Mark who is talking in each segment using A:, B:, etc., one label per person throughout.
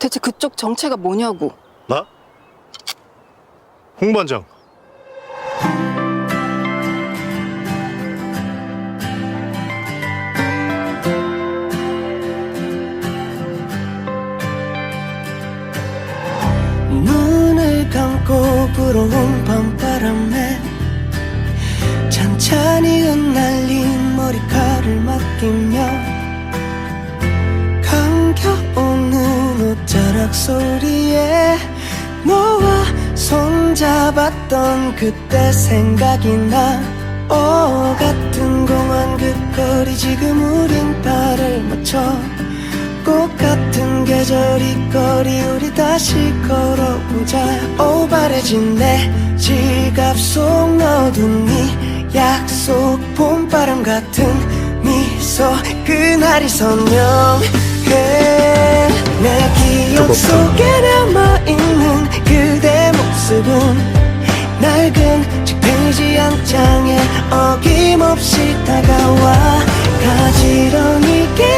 A: 대체 그쪽 정체가 뭐냐고.
B: 나? 홍반장.
C: 눈을 감고 불어온 밤바람에 찬찬히 흩날린 머리카락을 맡기며 옷자락 소리에 너와 손잡았던 그때 생각이 나. 오 같은 공원 그 거리 지금 우린 발을 맞춰. 꽃 같은 계절 이 거리 우리 다시 걸어보자. 오바래진 내 지갑 속 넣어둔 네 약속 봄바람 같은 미소. 그날이 선명해. 내 속에 남아있는 그대 모습은 낡은 책 페이지 한 장에 어김없이 다가와 가지런히 깨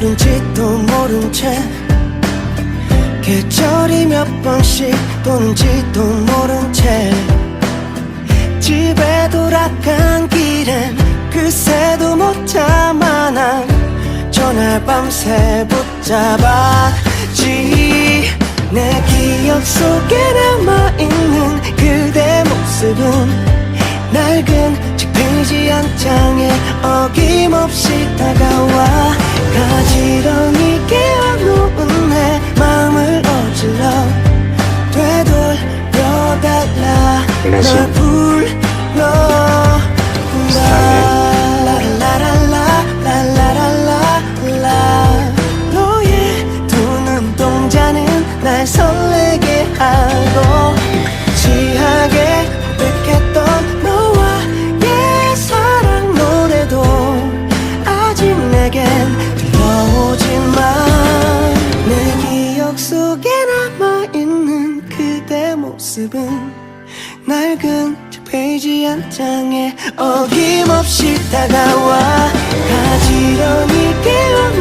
C: 얼마나 흐른지도 모른 채 계절이 몇 번씩 도는지도 모른 채 집에 돌아간 길엔 그새도 못 참아 난 전날 밤새 붙잡았지 내 기억 속에 남아있는 그대 모습은 낡은 책 페이지 한 장에 어김없이 다가와 가지런히 깨어놓은 내 마음을 어질러 되돌려달라. 널 속에 남아있는 그대 모습은 낡은 책 페이지 한 장에 어김없이 다가와 가지런히 깨어